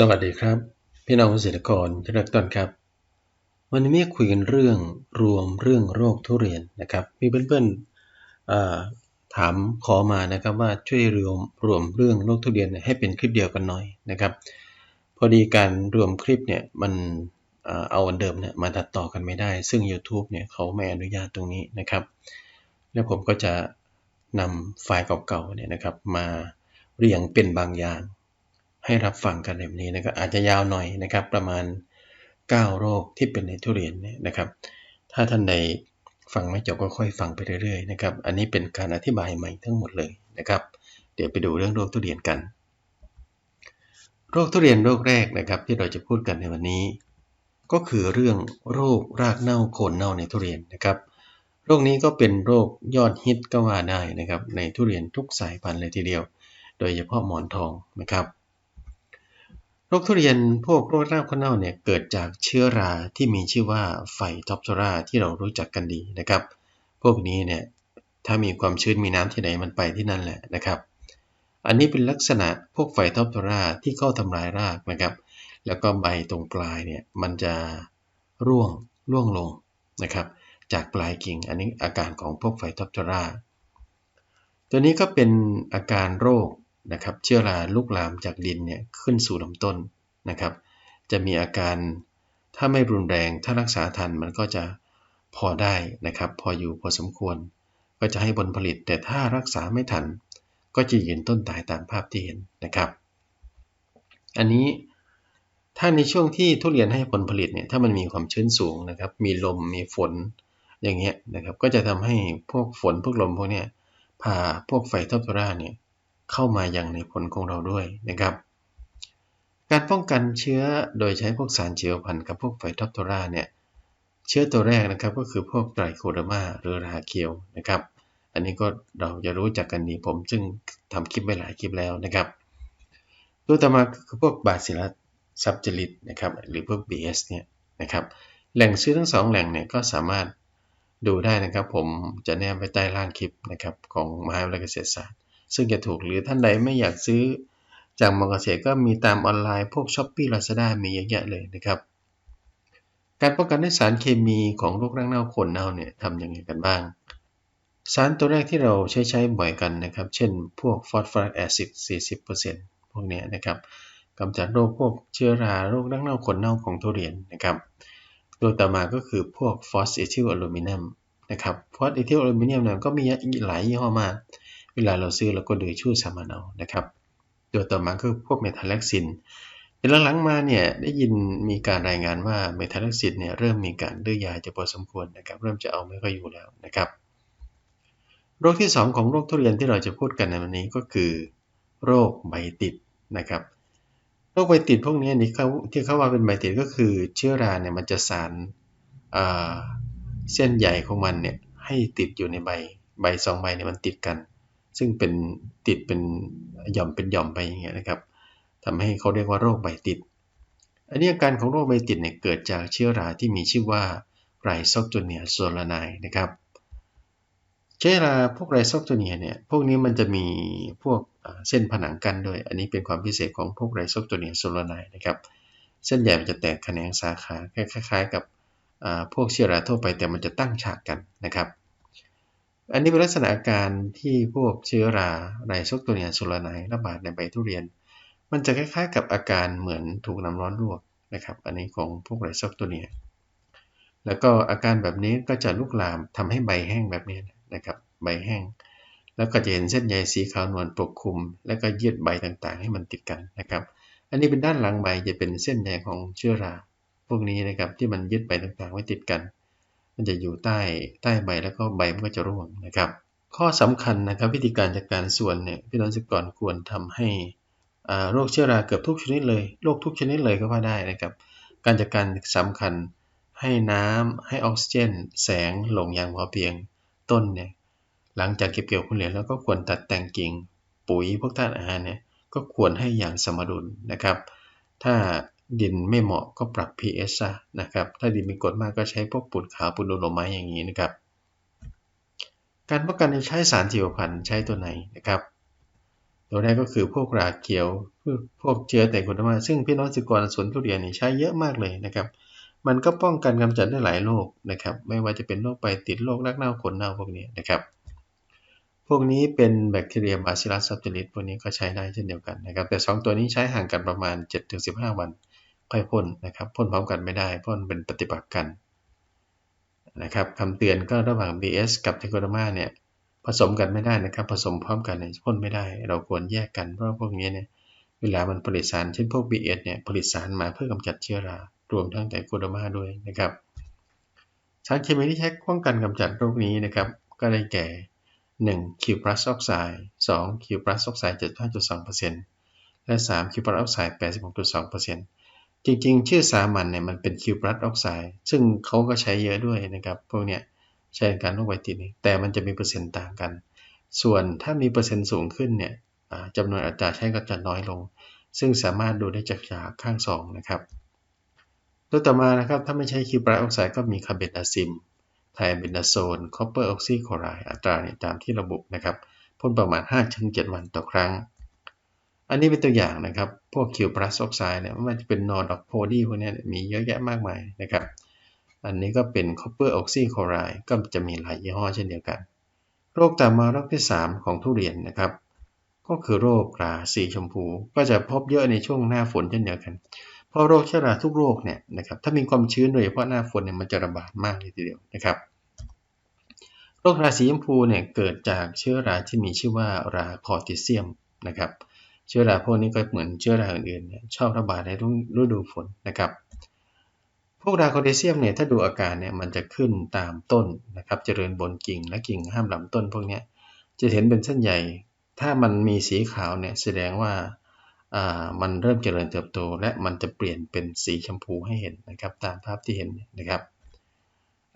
สวัสดีครับ พี่น้องเกษตรกรที่รักต้นครับ วันนี้คุยกันเรื่องรวมเรื่องโรคทุเรียนนะครับ มีเพื่อนๆถามขอมานะครับว่าช่วยรวมรวมเรื่องโรคทุเรียนให้เป็นคลิปเดียวกันหน่อยนะครับ พอดีการรวมคลิปเนี่ยมันเอาอันเดิมเนี่ยมาตัดต่อกันไม่ได้ ซึ่ง YouTube เนี่ยเขาไม่อนุญาตตรงนี้นะครับ แล้วผมก็จะนำไฟล์เก่าๆเนี่ยนะครับมาเรียงเป็นบางอย่าง ให้รับฟังกันแบบนี้นะครับอาจจะยาวหน่อยนะครับ ประมาณ 9 โรคที่เป็นในทุเรียนเนี่ยนะครับ ถ้าท่านใดฟังไม่จบก็ค่อยฟังไปเรื่อยๆนะครับ อันนี้เป็นการอธิบายใหม่ทั้งหมดเลยนะครับ เดี๋ยวไปดูเรื่องโรคทุเรียนกัน โรคทุเรียนโรคแรกนะครับ ที่เราจะพูดกันในวันนี้ ก็คือเรื่องโรครากเน่าโคนเน่าในทุเรียนนะครับโรคนี้ก็เป็นโรคยอดฮิตก็ว่าได้นะครับ ในทุเรียนทุกสายพันธุ์เลยทีเดียว โดยเฉพาะหมอนทองนะครับ โรคทุเรียนพวกโรครากข้าวเน่าเนี่ยเกิดจากเชื้อราที่มีชื่อว่าไฟท็อปโซราที่เรารู้จักกันดีนะครับ พวกนี้เนี่ยถ้ามีความชื้นมีน้ำที่ไหนมันไปที่นั่นแหละนะครับ อันนี้เป็นลักษณะพวกไฟท็อปโซราที่เข้าทำลายรากนะครับ แล้วก็ใบตรงปลายเนี่ยมันจะร่วงร่วงลงนะครับ จากปลายกิ่งอันนี้อาการของพวกไฟท็อปโซราตัวนี้ก็เป็นอาการโรค นะครับเชื้อราลุกลามจากดินเนี่ยขึ้นสู่ลำต้นนะครับ จะมีอาการถ้าไม่รุนแรงถ้ารักษาทันมันก็จะพอได้นะครับ พออยู่พอสมควร ก็จะให้ผลผลิต แต่ถ้ารักษาไม่ทัน ก็จะยืนต้นตายตามภาพที่เห็นนะครับ อันนี้ถ้าในช่วงที่ทุเรียนให้ผลผลิตเนี่ยถ้ามันมีความชื้นสูงนะครับ มีลมมีฝนอย่างเงี้ยนะครับ ก็จะทำให้พวกฝนพวกลมพวกเนี้ยพาพวกไฟทับทราเนี่ย เข้ามาอย่างในผลของเราด้วยนะครับ การป้องกันเชื้อโดยใช้พวกสารเชื้อพันกับพวกไฟท็อปโทราเนี่ยเชื้อตัวแรกนะครับก็คือพวกไตรโคเดอร์มาหรือราเคียวนะครับ อันนี้ก็เราจะรู้จักกันดีผมซึ่งทำคลิปไปหลายคลิปแล้วนะครับตัวต่อมาคือพวกบาซิลัสซับจิลิตนะครับหรือพวก BS เนี่ยนะครับแหล่งซื้อทั้งสองแหล่งเนี่ยก็สามารถดูได้นะครับ ผมจะแนบไว้ใต้ล่างคลิปนะครับของมหาวิทยาลัยเกษตรศาสตร์ ซึ่งจะถูกหรือท่านใดไม่อยากซื้อจากมอเกษตรก็มีตามออนไลน์พวกช้อปปี้ลาซาด้ามีเยอะแยะเลยนะครับการป้องกันด้วยสารเคมีของโรคร่างเน่าคนเน่าเนี่ยทำยังไงกันบ้าง สารตัวแรกที่เราใช้ใช้บ่อยกันนะครับ เช่นพวกฟอสฟอรัสแอซิด 40%พวกนี้นะครับกำจัดโรคพวกเชื้อราโรคร่างเน่าคนเน่าของทุเรียนนะครับตัวต่อมาก็คือพวกฟอสเอทิลอลูมิเนียมนะครับฟอสเอทิลอลูมิเนียมเนี่ยก็มีหลายยี่ห้อมาก เวลาเราซื้อเราก็โดูชื่อสามานเอานะครับ ตัวต่อมาคือพวกเมทัลเล็กซินแต่หลังๆมาเนี่ยได้ยินมีการรายงานว่าเมทัลเล็กซินเนี่ยเริ่มมีการดื้อยาจะพอสมควรนะครับ เริ่มจะเอาไม่ค่อยอยู่แล้วนะครับโรคที่ 2 ของโรคทุเรียนที่เราจะพูดกันในวันนี้ก็คือ โรคใบติดนะครับ โรคใบติดพวกนี้นี่เขาที่เขาว่าเป็นใบติดก็คือเชื้อราเนี่ยมันจะสารเส้นใหญ่ของมันเนี่ยให้ติดอยู่ในใบใบสองใบเนี่ยมันติดกัน ซึ่งเป็นติดเป็นหย่อมเป็นหย่อมไปอย่างเงี้ยนะครับทำให้เขาเรียกว่าโรคใบติด อันนี้อาการของโรคใบติดเนี่ยเกิดจากเชื้อราที่มีชื่อว่าไรซอกตัวเนียโซลาไนนะครับ เชื้อราพวกไรซอกตัวเนียเนี่ยพวกนี้มันจะมีพวกเส้นผนังกันด้วย อันนี้เป็นความพิเศษของพวกไรซอกตัวเนียโซลาไนนะครับ เส้นใหญ่มันจะแตกแขนงสาขาคล้ายๆกับพวกเชื้อราทั่วไปแต่มันจะตั้งฉากกันนะครับ อันนี้เป็นลักษณะอาการที่พวกเชื้อราไรซกตัวเนียโซลาไนระบาดในใบทุเรียน มันจะคล้ายๆกับอาการเหมือนถูกน้าร้อนลวกนะครับ อันนี้ของพวกไรซกตัวเนีย แล้วก็อาการแบบนี้ก็จะลุกลามทำให้ใบแห้งแบบนี้นะครับใบแห้ง แล้วก็จะเห็นเส้นใยสีขาวนวลปกคลุม แล้วก็ยืดใบต่างๆ ให้มันติดกันนะครับ อันนี้เป็นด้านหลังใบจะเป็นเส้นใยของเชื้อรา พวกนี้นะครับที่มันยึดใบต่างๆ ไว้ติดกัน มันจะอยู่ใต้ใต้ใบแล้วก็ใบมันก็จะร่วงนะครับ ข้อสำคัญนะครับวิธีการจัดการส่วนเนี่ยพี่น้องสกรควรทำให้โรคเชื้อราเกือบทุกชนิดเลยโรคทุกชนิดเลยก็ว่าได้นะครับ การจัดการสำคัญให้น้ำให้ออกซิเจน แสงหลงอย่างพอเพียงต้นเนี่ยหลังจากเก็บเกี่ยวผลผลิตแล้วก็ควรตัดแต่งกิ่งปุ๋ยพวกธาตุอาหารเนี่ยก็ควรให้อย่างสมดุลนะครับ ถ้า ดินไม่เหมาะก็ปรับ pH ซะนะครับ ถ้าดินมีกรดมากก็ใช้พวกปุ๋ยขาวปุ๋ยโลไม้อย่างนี้นะครับ การป้องกันใช้สารชีวพันธุ์ใช้ตัวไหนนะครับ ตัวแรกก็คือพวกราเกียวพวกเชื้อแต่กุนมาซึ่งพี่น้องสิกรสวนทุเรียนนี่ใช้เยอะมากเลยนะครับ มันก็ป้องกันกำจัดได้หลายโรคนะครับ ไม่ว่าจะเป็นโรคไปติดโรครักเน่าขนเน่าพวกนี้นะครับ พวกนี้เป็นแบคทีเรียบาซิลัสซับติลิสพวกนี้ก็ใช้ได้เช่นเดียวกันนะครับ แต่ 2 ตัวนี้ใช้ห่างกันประมาณ 7-15 วัน ค่อยพ่นนะครับพ่นพร้อมกันไม่ได้พ่นเป็นปฏิบัติกันนะครับคำเตือนก็ระหว่าง BS กับเทโคดามาเนี่ยผสมกันไม่ได้นะครับ ผสมพร้อมกันเนี่ยพ่นไม่ได้ เราควรแยกกันเพราะพวกนี้เนี่ยเวลามันผลิตสารเช่นพวก BS เนี่ยผลิตสารมาเพื่อกำจัดเชื้อรารวมทั้งแต่โคดามาด้วยนะครับสารเคมีที่ใช้ป้องกันกำจัดโรคนี้นะครับ ก็ได้แก่ 1. คิวพลัสออกไซด์ 2. คิวพลัสออกไซด์75.2%และ 3. คิวพลัสออกไซด์86.2% จริงๆ ชื่อสามัญเนี่ยมันเป็นคิวบรัสออกไซด์ซึ่งเขาก็ใช้เยอะด้วยนะครับพวกเนี้ยใช้ในการโรคไวติดแต่มันจะมีเปอร์เซ็นต์ต่างกัน ส่วนถ้ามีเปอร์เซ็นต์สูงขึ้นเนี่ยจำนวนอัตราใช้ก็จะน้อยลง ซึ่งสามารถดูได้จากฉากข้างสองนะครับตัวต่อมานะครับถ้าไม่ใช้คิวบรัสออกไซด์ก็มีคาเบตาซิมไทเบนดาโซนคอปเปอร์ออกซิโคไรอัตราเนี่ยตามที่ระบุนะครับพ่นประมาณ 5-7 วันต่อครั้ง อันนี้เป็นตัวอย่างนะครับ พวกคิวพลัสออกไซด์เนี่ยมันจะเป็นนอร์ดอกโพดีพวกนี้มีเยอะแยะมากมายนะครับ อันนี้ก็เป็นคอปเปอร์ออกซิโคไรก็จะมีหลายยี่ห้อเช่นเดียวกัน โรคตามมาโรคที่ 3 ของทุเรียนนะครับ ก็คือโรคราสีชมพู ก็จะพบเยอะในช่วงหน้าฝนเช่นเดียวกัน เพราะโรคเชื้อราทุกโรคเนี่ยนะครับถ้ามีความชื้นโดยเฉพาะหน้าฝนเนี่ยมันจะระบาดมากเลยทีเดียวนะครับโรคราสีชมพูเนี่ยเกิดจากเชื้อราที่มีชื่อว่าราคอร์ติเซียมนะครับ เชื้อราพวกนี้ก็เหมือนเชื้อราอื่นๆชอบระบาดในฤดูฝนนะครับ พวกราโคเดเซียมเนี่ยถ้าดูอาการเนี่ยมันจะขึ้นตามต้นนะครับเจริญบนกิ่งและกิ่งห้ามลำต้นพวกนี้จะเห็นเป็นเส้นใหญ่ ถ้ามันมีสีขาวเนี่ยแสดงว่ามันเริ่มเจริญเติบโต และมันจะเปลี่ยนเป็นสีชมพูให้เห็นนะครับ ตามภาพที่เห็นนะครับ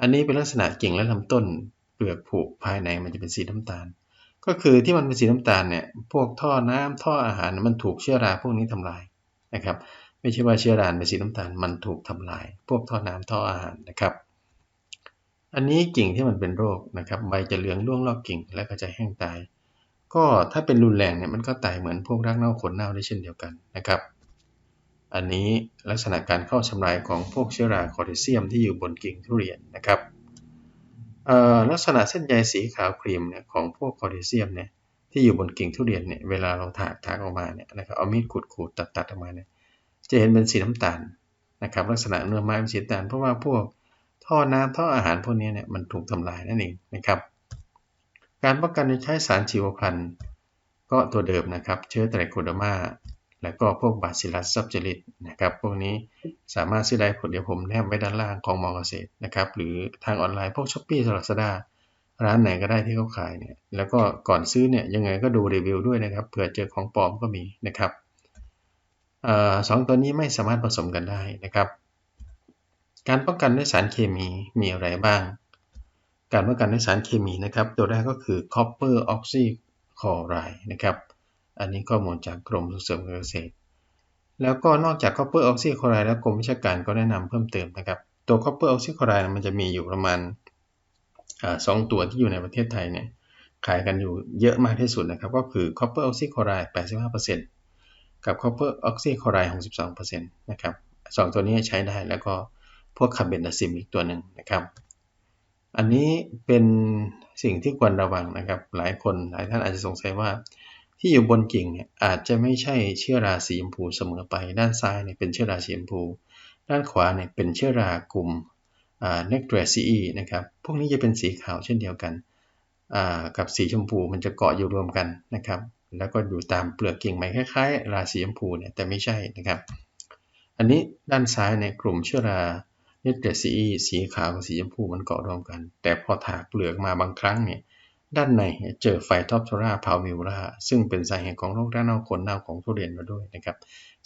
อันนี้เป็นลักษณะกิ่งและลำต้นเปลือกผุภายในมันจะเป็นสีน้ำตาล ก็คือที่มันเป็นสีน้ำตาลเนี่ย พวกท่อน้ำท่ออาหารมันถูกเชื้อราพวกนี้ทำลายนะครับ ไม่ใช่ว่าเชื้อราเป็นสีน้ำตาลมันถูกทำลาย พวกท่อน้ำท่ออาหารนะครับ อันนี้กิ่งที่มันเป็นโรคนะครับใบจะเหลืองร่วงรอบกิ่งและก็จะแห้งตาย ก็ถ้าเป็นรุนแรงเนี่ยมันก็ตายเหมือนพวกรากเน่าขนเน่าได้เช่นเดียวกันนะครับ อันนี้ลักษณะการเข้าชำลายของพวกเชื้อราคอร์ดิเซียมที่อยู่บนกิ่งทุเรียนนะครับ ลักษณะเส้นใยสีขาวครีมเนี่ยของพวกคอร์ดิเซียมเนี่ยที่อยู่บนกิ่งทุเรียนเนี่ยเวลาเราถากถากออกมาเนี่ยนะครับเอามีดขูดขูดตัดตัดออกมาเนี่ยจะเห็นเป็นสีน้ำตาลนะครับลักษณะเนื้อไม้เป็นสีน้ำตาลเพราะว่าพวกท่อน้ำท่ออาหารพวกนี้เนี่ยมันถูกทำลายนั่นเองนะครับ การป้องกันโดยใช้สารชีวพันธุ์ก็ตัวเดิมนะครับเชื้อไตรโคเดอร์มา แล้วก็พวกบาซิลัสซับเจลิตนะครับ พวกนี้สามารถซื้อได้ผลเดี๋ยวผมแนบไว้ด้านล่างของมอเกษตรนะครับ หรือทางออนไลน์พวกช้อปปี้สลัดสดาร้านไหนก็ได้ที่เขาขายเนี่ย แล้วก็ก่อนซื้อเนี่ยยังไงก็ดูรีวิวด้วยนะครับ เผื่อเจอของปลอมก็มีนะครับสองตัวนี้ไม่สามารถผสมกันได้นะครับ การป้องกันด้วยสารเคมีมีอะไรบ้าง การป้องกันด้วยสารเคมีนะครับ ตัวแรกก็คือ copper oxy chloride นะครับ อันนี้ข้อมูลจากกรมส่งเสริมการเกษตร แล้วก็นอกจาก copper oxychloride แล้วกรมวิชาการก็แนะนำเพิ่มเติมนะครับ ตัว copper oxychloride มันจะมีอยู่ประมาณสองตัวที่อยู่ในประเทศไทยเนี่ยขายกันอยู่เยอะมากที่สุดนะครับ ก็คือ copper oxychloride 85%กับ copper oxychloride 62%นะครับสองตัวนี้ใช้ได้แล้วก็พวกคาร์เบนดาซิมอีกตัวหนึ่งนะครับ อันนี้เป็นสิ่งที่ควรระวังนะครับ หลายคนหลายท่านอาจจะสงสัยว่า ที่อยู่บนกิ่งเนี่ยอาจจะไม่ใช่เชื้อราสีชมพูเสมอไป ด้านซ้ายเนี่ยเป็นเชื้อราสีชมพู ด้านขวาเนี่ยเป็นเชื้อรากลุ่มเนกเตรซีนะครับ พวกนี้จะเป็นสีขาวเช่นเดียวกันกับสีชมพูมันจะเกาะอยู่รวมกันนะครับ แล้วก็อยู่ตามเปลือกกิ่งไม้คล้ายๆ ราสีชมพูเนี่ยแต่ไม่ใช่นะครับ อันนี้ด้านซ้ายในกลุ่มเชื้อราเนกเตรซีสีขาวกับสีชมพูมันเกาะรวมกัน แต่พอถากเปลือกมาบางครั้งเนี่ย ด้านในเจอไฟทอปโทราพาวมิวราซึ่งเป็นสาเหตุของโรคด้านเน่าขนเน่าของทุเรียนมาด้วยนะครับ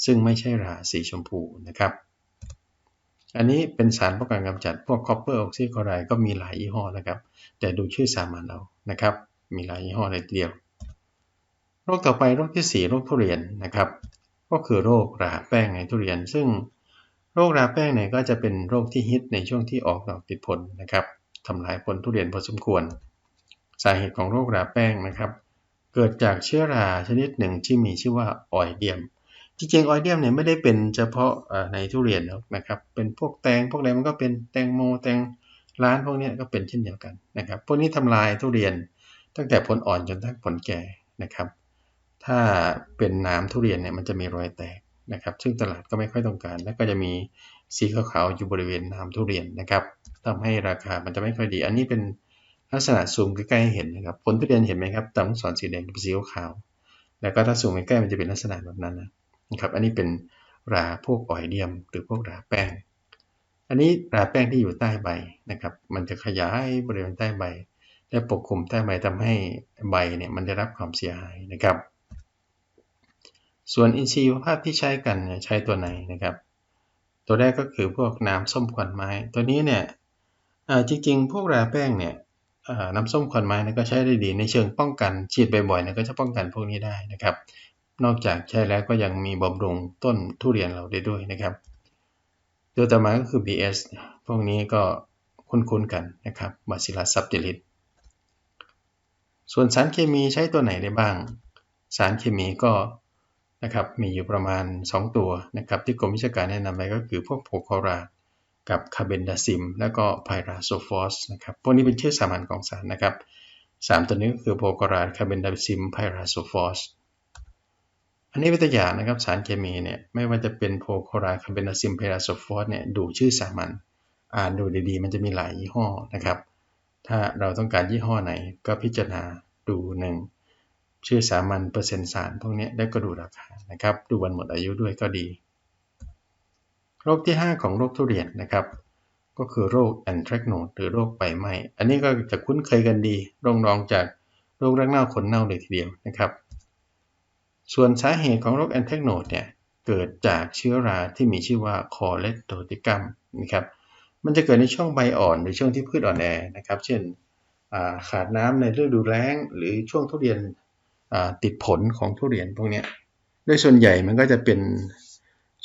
ซึ่งไม่ใช่ราสีชมพูนะครับ อันนี้เป็นสารป้องกันกำจัดพวกคอปเปอร์ออกซิคลอไรด์ก็มีหลายยี่ห้อนะครับ แต่ดูชื่อสามัญเอานะครับ มีหลายยี่ห้อเลยทีเดียว โรคต่อไปโรคที่ 4 โรคทุเรียนนะครับ ก็คือโรคราแป้งในทุเรียน ซึ่งโรคราแป้งเนี่ยก็จะเป็นโรคที่ฮิตในช่วงที่ออกดอกติดผลนะครับทำลายผลทุเรียนพอสมควร สาเหตุของโรคราแป้งนะครับ เกิดจากเชื้อราชนิดหนึ่งที่มีชื่อว่าออยเดียม จริงๆออยเดียมเนี่ยไม่ได้เป็นเฉพาะในทุเรียนนะครับ เป็นพวกแตงพวกอะไรมันก็เป็นแตงโมแตงร้านพวกนี้ก็เป็นเช่นเดียวกันนะครับ พวกนี้ทำลายทุเรียนตั้งแต่ผลอ่อนจนถึงผลแก่นะครับ ถ้าเป็นน้ำทุเรียนเนี่ยมันจะมีรอยแตกนะครับ ซึ่งตลาดก็ไม่ค่อยต้องการ และก็จะมีสีขาวๆอยู่บริเวณน้ำทุเรียนนะครับทำให้ราคามันจะไม่ค่อยดี อันนี้เป็น ลักษณะซูมใกล้ๆเห็นนะครับผลทุเรียนเห็นไหมครับตามลูกศรสีแดงกับสีขาว แล้วก็ถ้าซูมใกล้ๆมันจะเป็นลักษณะแบบนั้นนะครับ อันนี้เป็นราพวกออยเดียม หรือพวกราแป้ง อันนี้ราแป้งที่อยู่ใต้ใบนะครับ มันจะขยายบริเวณใต้ใบ และปกคลุมใต้ใบทำให้ใบเนี่ยมันได้รับความเสียหายนะครับ ส่วนอินทรีย์ภาพที่ใช้กันใช้ตัวไหนนะครับ ตัวแรกก็คือพวกน้ำส้มควันไม้ ตัวนี้เนี่ยจริงๆ พวกราแป้งเนี่ย น้ำส้มควันไม้นะก็ใช้ได้ดีในเชิงป้องกันฉีดบ่อยๆนะก็จะป้องกันพวกนี้ได้นะครับ นอกจากใช้แล้วก็ยังมีบำรุงต้นทุเรียนเราได้ด้วยนะครับ ตัวต่อมาก็คือ BS พวกนี้ก็คุ้นๆกันนะครับบาซิลัสซับติลิตส่วนสารเคมีใช้ตัวไหนได้บ้าง สารเคมีก็นะครับมีอยู่ประมาณ 2 ตัวนะครับที่กรมวิชาการแนะนำไปก็คือพวกโพคอรา กับคาเบนดาซิม แล้วก็ไพราโซฟอสนะครับ พวกนี้เป็นชื่อสามัญของสารนะครับสามตัวนี้ก็คือโพคอราคาเบนดาซิม ไพราโซฟอส อันนี้เป็นตัวอย่างนะครับ สารเคมีเนี่ย ไม่ว่าจะเป็นโพคราคาเบนดาซิม ไพราโซฟอสเนี่ย ดูชื่อสามัญ อ่านดูดีๆ มันจะมีหลายยี่ห้อนะครับ ถ้าเราต้องการยี่ห้อไหนก็พิจารณาดูหนึ่งชื่อสามัญเปอร์เซ็นต์สารพวกนี้ได้ก็ดูราคานะครับ ดูวันหมดอายุด้วยก็ดี โรคที่ 5 ของโรคทุเรียนนะครับ ก็คือโรคแอนทรักโนดหรือโรคใบไหม้อันนี้ก็จะคุ้นเคยกันดีรองรองจากโรครักเน่าขนเน่าเลยทีเดียวนะครับ ส่วนสาเหตุของโรคแอนทรักโนดเนี่ยเกิดจากเชื้อราที่มีชื่อว่าคอเลสโตติกัมนะครับมันจะเกิดในช่วงใบอ่อนหรือช่วงที่พืชอ่อนแอนะครับ เช่นขาดน้ำในฤดูแล้ง หรือช่วงทุเรียนติดผลของทุเรียนพวกนี้โดยส่วนใหญ่มันก็จะเป็น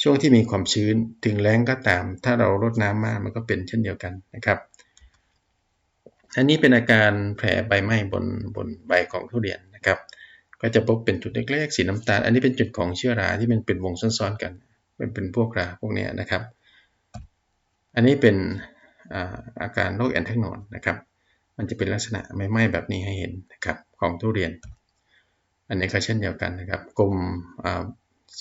ช่วงที่มีความชื้นถึงแรงก็ตาม ถ้าเราลดน้ำมากมันก็เป็นเช่นเดียวกันนะครับ อันนี้เป็นอาการแผลใบไหม้บนบนใบของทุเรียนนะครับ ก็จะพบเป็นจุดเล็กๆสีน้ำตาล อันนี้เป็นจุดของเชื้อราที่มันเป็นวงซ้อนๆกันเป็นเป็นพวกราพวกนี้นะครับ อันนี้เป็นอาการโรคแอนเทกโนนนะครับ มันจะเป็นลักษณะไม่ไหม้แบบนี้ให้เห็นนะครับของทุเรียน อันนี้ก็เช่นเดียวกันนะครับกลุ่ม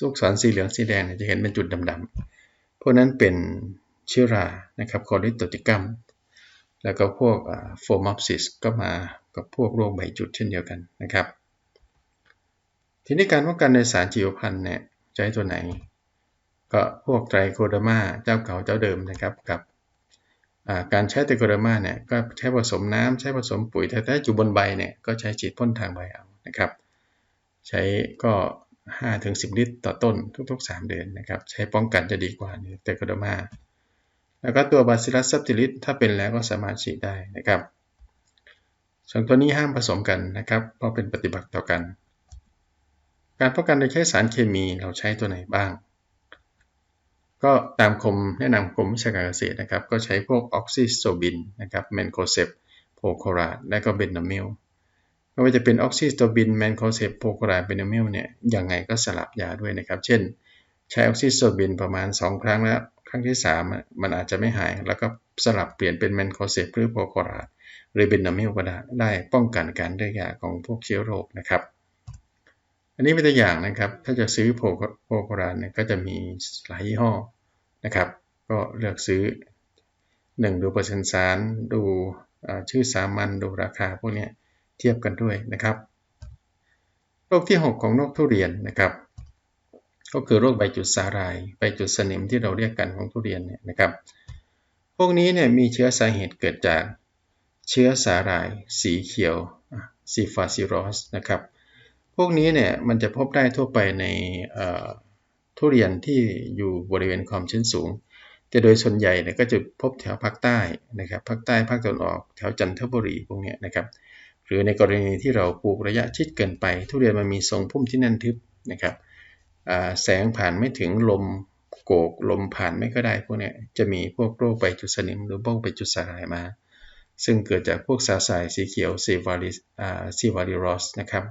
ลูกศรสีเหลืองสีแดงจะเห็นเป็นจุดดำๆ พวกนั้นเป็นเชื้อรานะครับคอริโตติกัม แล้วก็พวกโฟมอปซิสก็มากับพวกโรคใบจุดเช่นเดียวกันนะครับ ทีนี้การป้องกันในสารชีวพันธ์เนี่ยใช้ตัวไหน ก็พวกไตรโคเดอร์มาเจ้าเก่าเจ้าเดิมนะครับกับการใช้ไตรโคเดอร์มาเนี่ยก็ใช้ผสมน้ำใช้ผสมปุ๋ยแต่ถ้าอยู่บนใบเนี่ยก็ใช้ฉีดพ่นทางใบเอานะครับ ใช้ก็ 5-10 ลิตรต่อต้นทุก ๆ 3 เดือนนะครับ ใช้ป้องกันจะดีกว่าเตโคโดมา แล้วก็ตัวบาซิลัสซับติลิสถ้าเป็นแล้วก็สามารถฉีดได้นะครับสองตัวนี้ห้ามผสมกันนะครับ เพราะเป็นปฏิบัติต่อกัน การป้องกันโดยใช้สารเคมีเราใช้ตัวไหนบ้าง ก็ตามคมแนะนำกรมวิชาการเกษตรนะครับ ก็ใช้พวกออกซิโซบินนะครับเมนโคเซปโพโคราและก็เบนนามิล ไม่ว่าจะเป็นออกซิสโตบินแมนโคเซปโพโคราเบนมิลเนี่ยยังไงก็สลับยาด้วยนะครับ เช่น ใช้ออกซิสโตบินประมาณ 2 ครั้งแล้ว ครั้งที่ 3 มันอาจจะไม่หาย แล้วก็สลับเปลี่ยนเป็นแมนโคเซปหรือโพโคราหรือเบนมิลก็ได้ได้ป้องกันการได้ยาของพวกเชื้อโรคนะครับ อันนี้เป็นตัวอย่างนะครับ ถ้าจะซื้อโพโคราเนี่ยก็จะมีหลายยี่ห้อนะครับ ก็เลือกซื้อ 1 ดูเปอร์เซ็นต์สารดูชื่อสามัญดูราคาพวกนี้ เทียบกันด้วยนะครับ โรคที่ 6 ของนกทุเรียนนะครับ ก็คือโรคใบจุดสาลายใบจุดสนิมที่เราเรียกกันของทุเรียนเนี่ยนะครับ พวกนี้เนี่ยมีเชื้อสาเหตุเกิดจากเชื้อสาลาย สีเขียวซีฟาซิรอสนะครับ พวกนี้เนี่ยมันจะพบได้ทั่วไปในทุเรียนที่อยู่บริเวณความชื้นสูง แต่โดยส่วนใหญ่เนี่ยก็จะพบแถวภาคใต้นะครับ ภาคใต้ภาคตะวันออก แถวจันทบุรีพวกนี้นะครับ หรือในกรณีที่เราปลูกระยะชิดเกินไป ทุเรียนมันมีทรงพุ่มที่แน่นทึบนะครับแสงผ่านไม่ถึงลมโกกลมผ่านไม่ก็ได้พวกนี้จะมีพวกโรคใบจุดสนิม หรือโรคใบจุดสลายมา ซึ่งเกิดจากพวกสาสายสีเขียวซีวาริซีวาริรอสนะครับ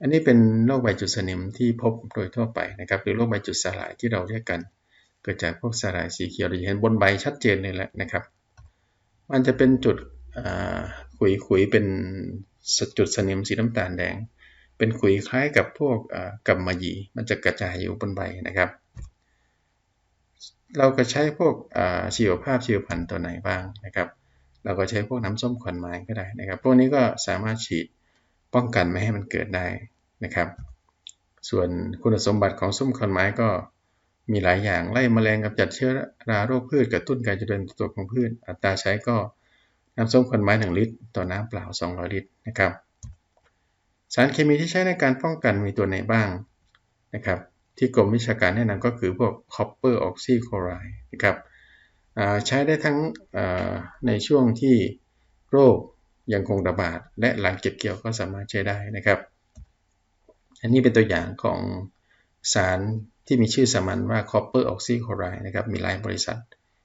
อันนี้เป็นโรคใบจุดสนิมที่พบโดยทั่วไปนะครับหรือโรคใบจุดสลายที่เราเรียกกัน เกิดจากพวกสลายสีเขียวเราเห็นบนใบชัดเจนเลยแหละนะครับ มันจะเป็นจุด ขุยขุยเป็นจุดสนิมสีน้ำตาลแดง เป็นขุยคล้ายกับพวกกำมะหยี่มันจะกระจายอยู่บนใบนะครับ เราก็ใช้พวกชีวภาพชีวพันธุ์ตัวไหนบ้างนะครับ เราก็ใช้พวกน้ำส้มขวัญไม้ก็ได้นะครับ พวกนี้ก็สามารถฉีดป้องกันไม่ให้มันเกิดได้นะครับ ส่วนคุณสมบัติของส้มขอนไม้ก็มีหลายอย่างไล่มแมลงกับจัดเชื้อราโรคพืชกระตุ้นการเจริญเติบโตของพืช อัตราใช้ก็ น้ำส้มขอนไม้ 1 ลิตร ต่อน้ำเปล่า 200 ลิตรนะครับ สารเคมีที่ใช้ในการป้องกันมีตัวไหนบ้างนะครับที่กรมวิชาการแนะนำก็คือพวก copper oxychloride นะครับใช้ได้ทั้งในช่วงที่โรคยังคงระบาด และหลังเก็บเกี่ยวก็สามารถใช้ได้นะครับ อันนี้เป็นตัวอย่างของสารที่มีชื่อสามัญว่า copper oxychloride นะครับมีหลายบริษัท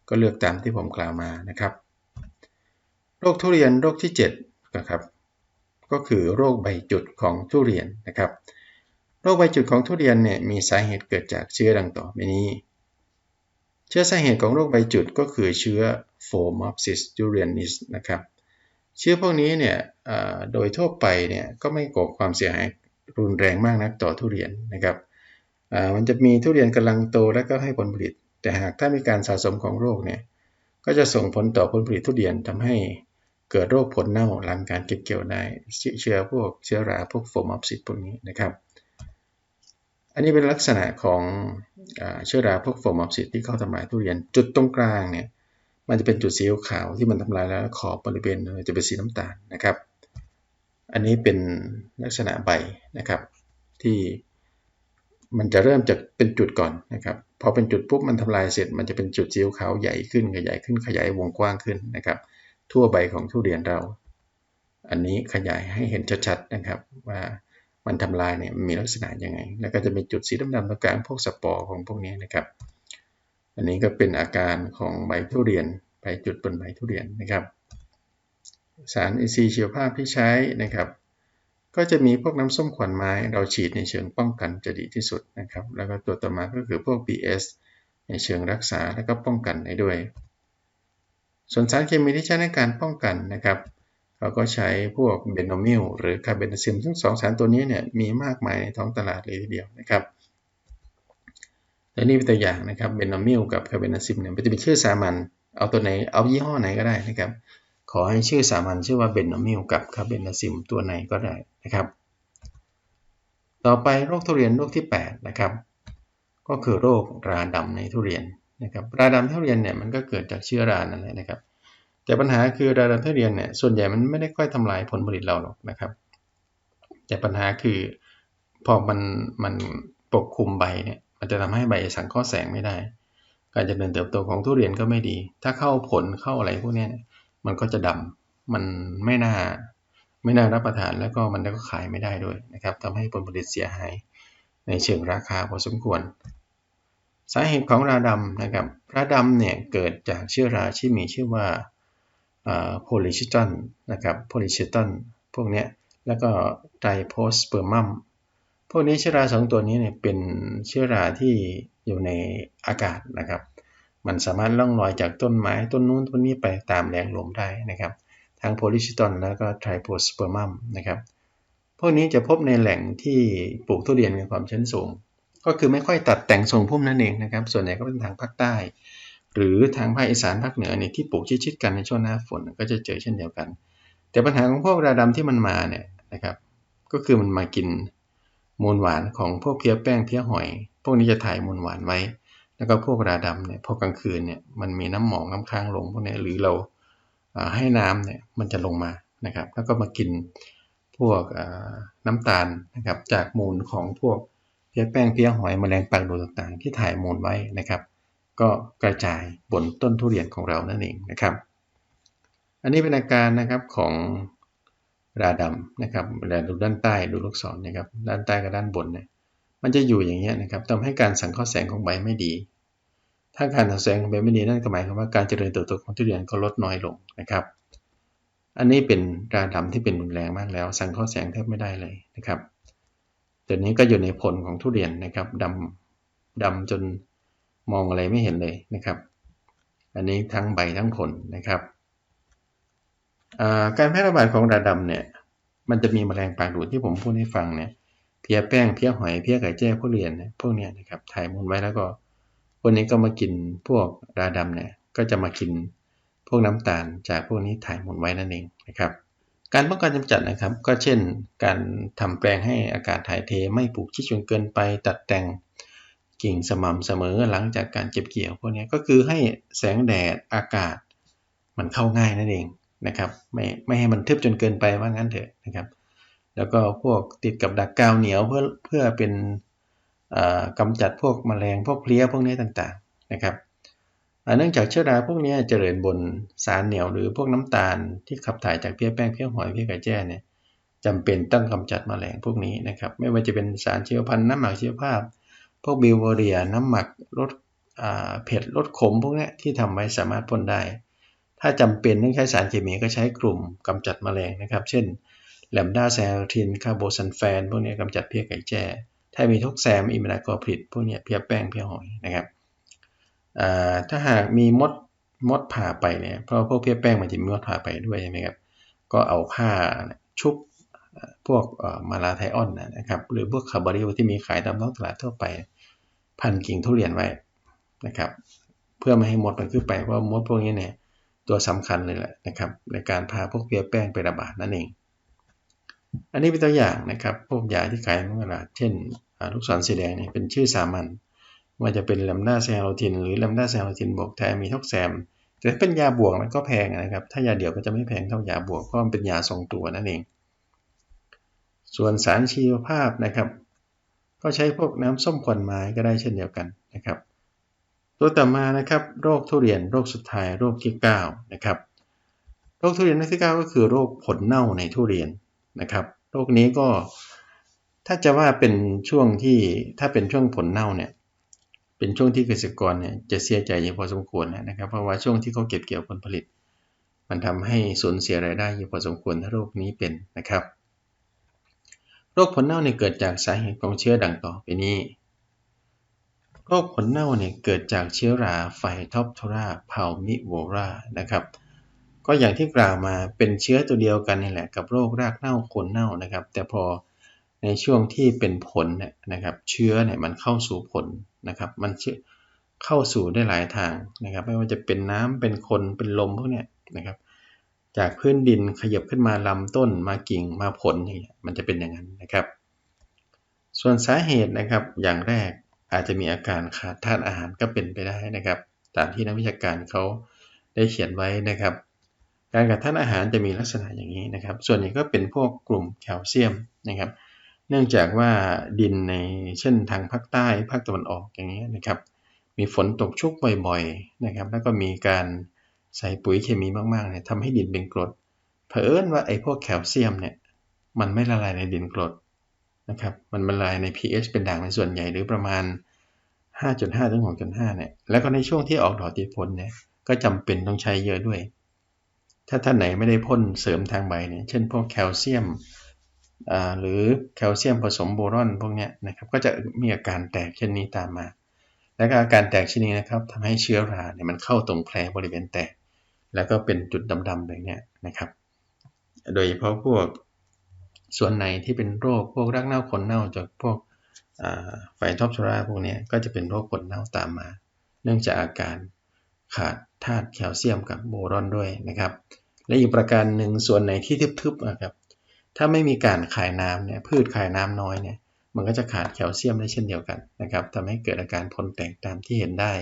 ก็เลือกตามที่ผมกล่าวมานะครับ โรคทุเรียนโรคที่7นะครับก็คือโรคใบจุดของทุเรียนนะครับโรคใบจุดของทุเรียนเนี่ยมีสาเหตุเกิดจากเชื้อดังต่อไปนี้ เชื้อสาเหตุของโรคใบจุดก็คือเชื้อ Phomopsis durianis นะครับเชื้อพวกนี้เนี่ยโดยทั่วไปเนี่ยก็ไม่ก่อความเสียหายรุนแรงมากนักต่อทุเรียนนะครับมันจะมีทุเรียนกำลังโตและก็ให้ผลผลิต แต่หากถ้ามีการสะสมของโรคเนี่ยก็จะส่งผลต่อผลผลิตทุเรียนทำให้ เกิดโรคผลเน่าหลังการเก็บเกี่ยวได้เชื้อพวกเชื้อราพวกโฟมอฟซิตพวกนี้นะครับ อันนี้เป็นลักษณะของเชื้อราพวกโฟมอฟซิตที่เข้าทำลายทุเรียนจุดตรงกลางเนี่ยมันจะเป็นจุดสีขาวที่มันทำลายแล้วขอบบริเวณจะเป็นสีน้ำตาลนะครับ อันนี้เป็นลักษณะใบนะครับ ที่มันจะเริ่มจากเป็นจุดก่อนนะครับพอเป็นจุดปุ๊บมันทำลายเสร็จ มันจะเป็นจุดสีขาวใหญ่ขึ้นขยายขึ้นขยายวงกว้างขึ้นนะครับ ทั่วใบของทุเรียนเรา อันนี้ขยายให้เห็นชัดๆนะครับ ว่ามันทำลายเนี่ยมีลักษณะยังไง แล้วก็จะมีจุดสีดำๆตรงกลางพวกสปอร์ของพวกนี้นะครับ อันนี้ก็เป็นอาการของใบทุเรียนใบจุดบนใบทุเรียนนะครับ สารอินทรีย์ชีวภาพที่ใช้นะครับ ก็จะมีพวกน้ำส้มขวัญไม้เราฉีดในเชิงป้องกันจะดีที่สุดนะครับ แล้วก็ตัวต่อมาก็คือพวก BS ในเชิงรักษาและก็ป้องกันได้ด้วย ส่วนสารเคมีที่ใช้ในการป้องกันนะครับเราก็ใช้พวกเบนโนมิลหรือคาร์เบนซิมซึ่งสองสารตัวนี้เนี่ยมีมากมายในท้องตลาดเลยทีเดียวนะครับและนี่เป็นตัวอย่างนะครับเบนโอมิลกับคาเบนซิมเนี่ยมันจะเป็นชื่อสามัญเอาตัวไหนเอายี่ห้อไหนก็ได้นะครับ ขอให้ชื่อสามัญชื่อว่าเบนโอมิลกับคาเบนซิมตัวไหนก็ได้นะครับ ต่อไปโรคทุเรียนโรคที่8นะครับก็คือโรคราดำในทุเรียน นะครับราดำทุเรียนเนี่ยมันก็เกิดจากเชื้อรานั่นแหละนะครับ แต่ปัญหาคือราดำทุเรียนเนี่ยส่วนใหญ่มันไม่ได้ค่อยทำลายผลผลิตเราหรอกนะครับ แต่ปัญหาคือพอมันมันปกคลุมใบเนี่ยมันจะทำให้ใบสังเคราะห์แสงไม่ได้ การเจริญเติบโตของทุเรียนก็ไม่ดี ถ้าเข้าผลเข้าอะไรพวกนี้มันก็จะดำมันไม่น่าไม่น่ารับประทานแล้วก็มันก็ขายไม่ได้ด้วยนะครับทำให้ผลผลิตเสียหายในเชิงราคาพอสมควร สาเหตุของราดำนะครับราดำเนี่ยเกิดจากเชื้อราที่มีชื่อว่าโพลิชิตันนะครับโพลิชิตันพวกนี้แล้วก็ไตรโพสเปอร์มัมพวกนี้เชื้อราสองตัวนี้เนี่ยเป็นเชื้อราที่อยู่ในอากาศนะครับ มันสามารถล่องลอยจากต้นไม้ต้นนู้นต้นนี้ไปตามแรงลมได้นะครับทั้งโพลิชิตอนแล้วก็ไทรโพสเปอร์มัมนะครับพวกนี้จะพบในแหล่งที่ปลูกทุเรียนมีความชั้นสูง ก็คือไม่ค่อยตัดแต่งทรงพุ่มนั่นเองนะครับ ส่วนใหญ่ก็เป็นทางภาคใต้ หรือทางภาคอีสานภาคเหนือเนี่ยที่ปลูกชิดๆกันในช่วงหน้าฝนก็จะเจอเช่นเดียวกัน แต่ปัญหาของพวกราดำที่มันมาเนี่ยนะครับ ก็คือมันมากินมูลหวานของพวกเพี้ยแป้งเพี้ยหอย พวกนี้จะถ่ายมูลหวานไว้ แล้วก็พวกราดำเนี่ยพอกลางคืนเนี่ยมันมีน้ำหมองน้ำค้างลงพวกนี้หรือเราให้น้ำเนี่ยมันจะลงมานะครับ แล้วก็มากินพวกน้ำตาลนะครับจากมูลของพวก เพี้ยแป้งเพี้ยหอยแมลงปากดูต่างๆ ที่ถ่ายมูลไว้นะครับ ก็กระจายบนต้นทุเรียนของเรานั่นเองนะครับ อันนี้เป็นอาการนะครับของราดำนะครับเวลาดูด้านใต้ดูลูกศรนะครับด้านใต้กับด้านบนเนี่ยมันจะอยู่อย่างเงี้ยนะครับทำให้การสังเคราะห์แสงของใบไม่ดี ถ้าการสังเคราะห์แสงของใบไม่ดีนั่นก็หมายความว่าการเจริญเติบโตของทุเรียนก็ลดน้อยลงนะครับ อันนี้เป็นราดำที่เป็นรุนแรงมากแล้ว สังเคราะห์แสงแทบไม่ได้เลยนะครับ ตัวนี้ก็อยู่ในผลของทุเรียนนะครับดำดำจนมองอะไรไม่เห็นเลยนะครับ อันนี้ทั้งใบทั้งผลนะครับการแพร่ระบาดของราดำเนี่ย มันจะมีแมลงปากดูดที่ผมพูดให้ฟังเนี่ยเพี้ยแป้งเพี้ยหอยเพี้ยไก่แจ้พวกเรียนพวกเนี้ยนะครับถ่ายมูลไว้แล้วก็พวกนี้ก็มากินพวกราดำเนี่ยก็จะมากินพวกน้ำตาลจากพวกนี้ถ่ายมูลไว้นั่นเองนะครับ การป้องกันกำจัดนะครับ ก็เช่น การทำแปลงให้อากาศถ่ายเทไม่ปลูกชิดจนเกินไป ตัดแต่งกิ่งสม่ำเสมอหลังจากการเก็บเกี่ยวพวกนี้ก็คือให้แสงแดดอากาศมันเข้าง่ายนั่นเองนะครับ ไม่ไม่ให้มันทึบจนเกินไปว่างั้นเถอะนะครับ แล้วก็พวกติดกับดักกาวเหนียวเพื่อเพื่อเป็นกำจัดพวกมแมลงพวกเพลี้ยพวกนี้ต่างๆนะครับ เนื่องจากเชื้อราพวกนี้เจริญบนสารเหนียวหรือพวกน้ำตาลที่ขับถ่ายจากเพี้ยแป้งเพี้ยหอยเพี้ยไก่แจ้เนี่ยจำเป็นต้องกำจัดมแมลงพวกนี้นะครับ ไม่ว่าจะเป็นสารเชีวพันธุ์น้ำหมักเชีวภาพ พวกบิวเวอเรียน้ำหมักลดเผ็ดลดขมพวกนี้ที่ทำไว้สามารถพ่นได้ ถ้าจำเป็นต้องใช้สารเคมีก็ใช้กลุ่มกำจัดมแมลงนะครับ เช่นแลมดาแซลทินคาร์โบซันแฟนพวกนี้กำจัดเพี้ยไก่แจ้ถ้ามีทุกแซมอิมินากอผลิตพวกนี้เพี้ยแป้งเพี้ยหอยนะครับ ถ้าหากมีมดมดผ่าไปเนี่ยเพราะพวกเพี้ยแป้งมันจะมีมดผ่าไปด้วยใช่ไหมครับก็เอาผ้าชุบพวกมาลาไทออนนะครับหรือพวกคาร์บอริโอที่มีขายตามท้องตลาดทั่วไป พันกิ่งทุเรียนไว้นะครับ เพื่อไม่ให้มดมันขึ้นไปเพราะมดพวกนี้เนี่ยตัวสำคัญเลยแหละนะครับ ในการพาพวกเพียแป้งไประบาดนั่นเอง อันนี้เป็นตัวอย่างนะครับ พวกยาที่ขายในตลาดเช่นลูกศรสีแดงเนี่ยเป็นชื่อสามัญ ว่าจะเป็นแลมดาเซโรทินหรือแลมดาเซโรทินบวกแทมีท็อกแซมแต่ถ้าเป็นยาบวกมันก็แพงนะครับ ถ้ายาเดี่ยวก็จะไม่แพงเท่ายาบวกเพราะมันเป็นยาทรงตัวนั่นเอง ส่วนสารชีวภาพนะครับ ก็ใช้พวกน้ำส้มควันไม้ก็ได้เช่นเดียวกันนะครับ ตัวต่อมานะครับโรคทุเรียนโรคสุดท้ายโรคที่9นะครับโรคทุเรียนโรคที่9ก็คือโรคผลเน่าในทุเรียนนะครับ โรคนี้ก็ถ้าจะว่าเป็นช่วงที่ถ้าเป็นช่วงผลเน่าเนี่ย เป็นช่วงที่เกษตรกรเนี่ยจะเสียใจอยู่พอสมควรนะครับ เพราะว่าช่วงที่เขาเก็บเกี่ยวผลผลิต มันทำให้สูญเสียรายได้อยู่พอสมควรถ้าโรคนี้เป็นนะครับ โรคผลเน่าเนี่ยเกิดจากสาเหตุของเชื้อดังต่อไปนี้ โรคผลเน่าเนี่ยเกิดจากเชื้อราไฟทอปทราเพามิโวรานะครับก็อย่างที่กล่าวมาเป็นเชื้อตัวเดียวกันนี่แหละกับโรครากเน่าโคนเน่านะครับ แต่พอในช่วงที่เป็นผลเนี่ยนะครับ เชื้อเนี่ยมันเข้าสู่ผล นะครับ มันเข้าสู่ได้หลายทางนะครับ ไม่ว่าจะเป็นน้ำเป็นคนเป็นลมพวกเนี้ยนะครับ จากพื้นดินขยับขึ้นมาลำต้นมากิ่งมาผลอย่างเงี้ยมันจะเป็นอย่างนั้นนะครับ ส่วนสาเหตุนะครับอย่างแรกอาจจะมีอาการขาดธาตุอาหารก็เป็นไปได้นะครับ ตามที่นักวิชาการเขาได้เขียนไว้นะครับ การขาดธาตุอาหารจะมีลักษณะอย่างนี้นะครับ ส่วนใหญ่ก็เป็นพวกกลุ่มแคลเซียมนะครับ เนื่องจากว่าดินในเช่นทางภาคใต้ภาคตะวันออกอย่างนี้นะครับ มีฝนตกชุกบ่อยๆนะครับ แล้วก็มีการใส่ปุ๋ยเคมีมากๆเนี่ยทำให้ดินเป็นกรดเผอิญว่าไอ้พวกแคลเซียมเนี่ยมันไม่ละลายในดินกรดนะครับมันละลายใน pH เป็นด่างในส่วนใหญ่หรือประมาณ 5.5ถึง6.5เนี่ยแล้วก็ในช่วงที่ออกดอกติดผลเนี่ยก็จำเป็นต้องใช้เยอะด้วย ถ้าท่านไหนไม่ได้พ่นเสริมทางใบเนี่ยเช่นพวกแคลเซียม หรือแคลเซียมผสมโบรอนพวกนี้นะครับก็จะมีอาการแตกเช่นนี้ตามมา และก็อาการแตกเช่นนี้นะครับทำให้เชื้อราเนี่ยมันเข้าตรงแผลบริเวณแตก แล้วก็เป็นจุดดำๆแบบนี้นะครับ โดยเฉพาะพวกส่วนไหนที่เป็นโรคพวกรักเน่าขนเน่าจากพวกไฟท็อปชราพวกนี้ก็จะเป็นโรคขนเน่าตามมา เนื่องจากอาการขาดธาตุแคลเซียมกับโบรอนด้วยนะครับ และอีกประการหนึ่งส่วนไหนที่ทึบๆนะครับ ถ้าไม่มีการขายน้ำเนี่ยพืชขายน้ำน้อยเนี่ยมันก็จะขาดแคลเซียมได้เช่นเดียวกันนะครับทำให้เกิดอาการพลแตกตามที่เห็นได้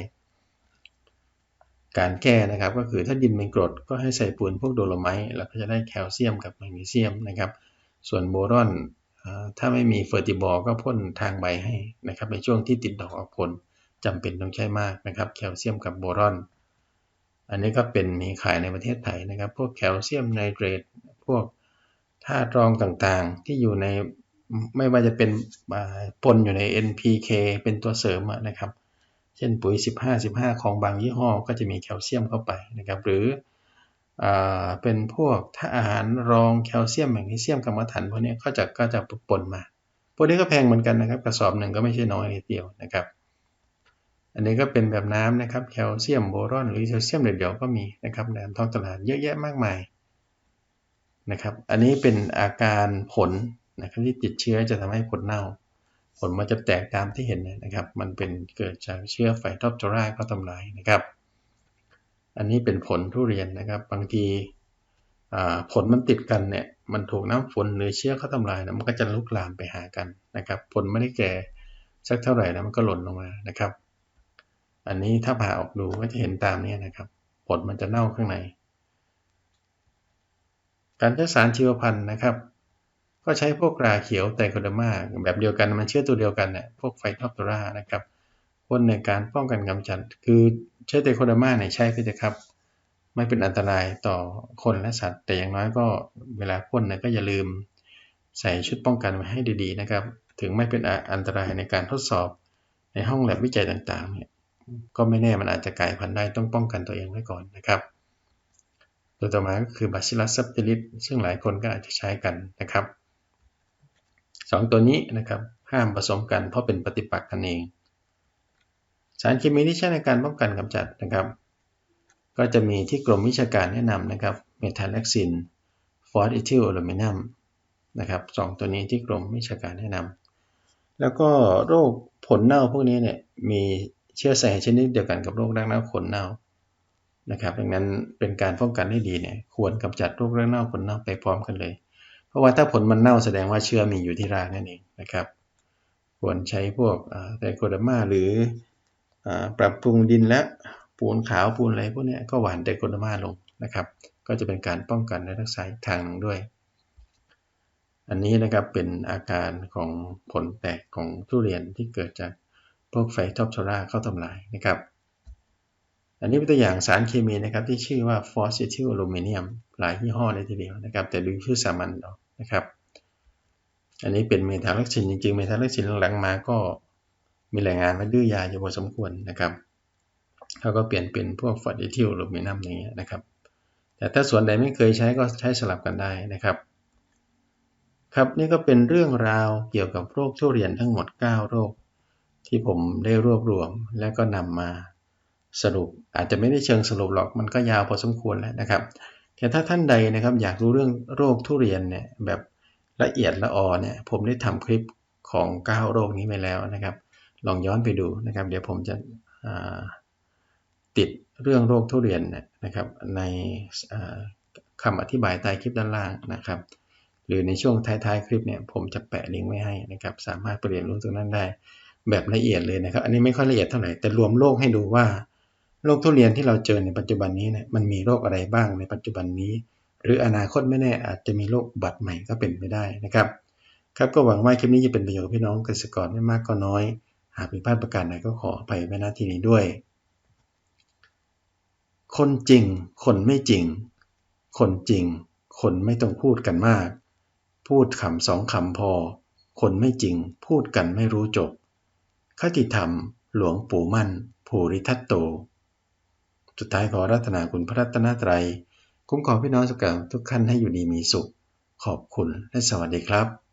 การแก้นะครับก็คือถ้าดินเป็นกรดก็ให้ใส่ปูนพวกโดโลไมต์แล้วก็จะได้แคลเซียมกับแมกนีเซียมนะครับ ส่วนโบรอนถ้าไม่มีเฟอร์ติบอลก็พ่นทางใบให้นะครับในช่วงที่ติดดอกออกผลจำเป็นต้องใช้มากนะครับแคลเซียมกับโบรอน อันนี้ก็เป็นมีขายในประเทศไทยนะครับ พวกแคลเซียมไนเตรตพวก ธาตุรองต่างๆ ที่อยู่ในไม่ว่าจะเป็นปนอยู่ใน NPK เป็นตัวเสริมนะครับ เช่นปุ๋ย 15-15 ของบางยี่ห้อก็จะมีแคลเซียมเข้าไปนะครับ หรือเป็นพวกถ้าอาหารรองแคลเซียมแมกนีเซียมกรรมฐานพวกนี้ก็จะก็จะปนมาปวกนี้ก็แพงเหมือนกันนะครับกระสอบหนึ่งก็ไม่ใช่น้อยนิดเดียวนะครับ อันนี้ก็เป็นแบบน้ำนะครับแคลเซียมโบรอนหรือแคลเซียมเดียวๆก็มีนะครับในท้องตลาดเยอะแยะมากมาย นะครับ อันนี้เป็นอาการผลนะครับที่ติดเชื้อจะทำให้ผลเน่า ผลมันจะแตกตามที่เห็นนะครับ มันเป็นเกิดจากเชื้อไฟทอปโจราก็ทำลายนะครับ อันนี้เป็นผลทุเรียนนะครับ บางทีผลมันติดกันเนี่ย มันถูกน้ำฝนหรือเชื้อเขาทำลายนะมันก็จะลุกลามไปหากันนะครับ ผลไม่ได้แก่สักเท่าไหร่นะมันก็หล่นลงมานะครับ อันนี้ถ้าผ่าออกดูก็จะเห็นตามนี้นะครับ ผลมันจะเน่าข้างใน การใช้สารชีวพันธุ์นะครับ ก็ใช้พวกราเขียวไตโคเดมาแบบเดียวกันมันเชื้อตัวเดียวกันเนี่ยพวกไฟทอปตรานะครับพ่นในการป้องกันกำจัด คือใช้ไตโคเดมาเนี่ยใช้ไปเถอะครับ ไม่เป็นอันตรายต่อคนและสัตว์ แต่อย่างน้อยก็เวลาพ่นเนะก็อย่าลืมใส่ชุดป้องกันไว้ให้ดีๆนะครับ ถึงไม่เป็นอันตรายในการทดสอบในห้องแลบวิจัยต่างๆเนี่ยก็ไม่แน่มันอาจจะกลายพันธุ์ได้ต้องป้องกันตัวเองไว้ก่อนนะครับ ตัวต่อมาก็คือบาซิลัสซับติลิสซึ่งหลายคนก็อาจจะใช้กันนะครับสองตัวนี้นะครับห้ามผสมกันเพราะเป็นปฏิปักษ์กันเอง สารเคมีที่ใช้ในการป้องกันกำจัดนะครับ ก็จะมีที่กรมวิชาการแนะนำนะครับเมทาเล็กซินฟอสอิทิลอลูมิเนียมนะครับสองตัวนี้ที่กรมวิชาการแนะนำแล้วก็โรคผลเน่าพวกนี้เนี่ยมีเชื้อสายชนิดเดียวกันกับโรครักเน่าผลเน่า นะครับ ดังนั้นเป็นการป้องกันได้ดีเนี่ยควรกำจัดโรครักเน่าผลเน่าไปพร้อมกันเลย เพราะว่าถ้าผลมันเน่าแสดงว่าเชื้อมีอยู่ที่รากนั่นเองนะครับ ควรใช้พวกไตโคเดมาหรือปรับปรุงดินและปูนขาวปูนอะไรพวกนี้ก็หวานไดโคโดมาลงนะครับ ก็จะเป็นการป้องกันและรักษาทางหนึ่งด้วย อันนี้นะครับเป็นอาการของผลแตกของทุเรียนที่เกิดจากพวกไฟทอปโชราเข้าทำลายนะครับ อันนี้เป็นตัวอย่างสารเคมีนะครับที่ชื่อว่าฟอสซิทิลอลูมิเนียมหลายยี่ห้อเลยทีเดียวนะครับ แต่ดูชื่อสามัญเนะครับ อันนี้เป็นเมทาลักซินจริงๆ เมทาลักซินหลังมาก็มีแรายงานว่าดื้อยาอยู่พอสมควรนะครับเขาก็เปลี่ยนเป็นพวกฟอร์ดิทิลหรือมีน้ำนี้ยนะครับ แต่ถ้าส่วนใดไม่เคยใช้ก็ใช้สลับกันได้นะครับ ครับนี่ก็เป็นเรื่องราวเกี่ยวกับโรคทุเรียนทั้งหมด 9 โรค ที่ผมได้รวบรวมแล้วก็นำมา สรุปอาจจะไม่ได้เชิงสรุปหรอกมันก็ยาวพอสมควรแล้วนะครับ แต่ถ้าท่านใดนะครับอยากรู้เรื่องโรคทุเรียนเนี่ยแบบละเอียดละออเนี่ยผมได้ทำคลิปของ 9 โรคนี้ไปแล้วนะครับ ลองย้อนไปดูนะครับ เดี๋ยวผมจะติดเรื่องโรคทุเรียนนะครับ ในคำอธิบายใต้คลิปด้านล่างนะครับ หรือในช่วงท้ายๆคลิปเนี่ยผมจะแปะลิงก์ไว้ให้นะครับ สามารถไปเรียนรู้ตรงนั้นได้แบบละเอียดเลยนะครับ อันนี้ไม่ค่อยละเอียดเท่าไหร่แต่รวมโรคให้ดูว่า โรคทุเรียนที่เราเจอในปัจจุบันนี้เนี่ยมันมีโรคอะไรบ้างในปัจจุบันนี้ หรืออนาคตไม่แน่อาจจะมีโรคบัตรใหม่ก็เป็นไปได้นะครับครับก็หวังว่าคลิปนี้จะเป็นประโยชน์กับพี่น้องเกษตรกรไม่มากก็น้อย หากมีพลาดประการใดก็ขออภัยไว้ณที่นี้ด้วย คนจริง คนไม่จริง คนจริง คนไม่ต้องพูดกันมาก พูดคำสองคำพอ คนไม่จริง พูดกันไม่รู้จบคติธรรม หลวงปู่มั่น ภูริทัตโต สุดท้ายขอรัตนาคุณพระรัตนตรัย คุ้มครองพี่น้องสุขทุกขั้นให้อยู่ดีมีสุข ขอบคุณและสวัสดีครับ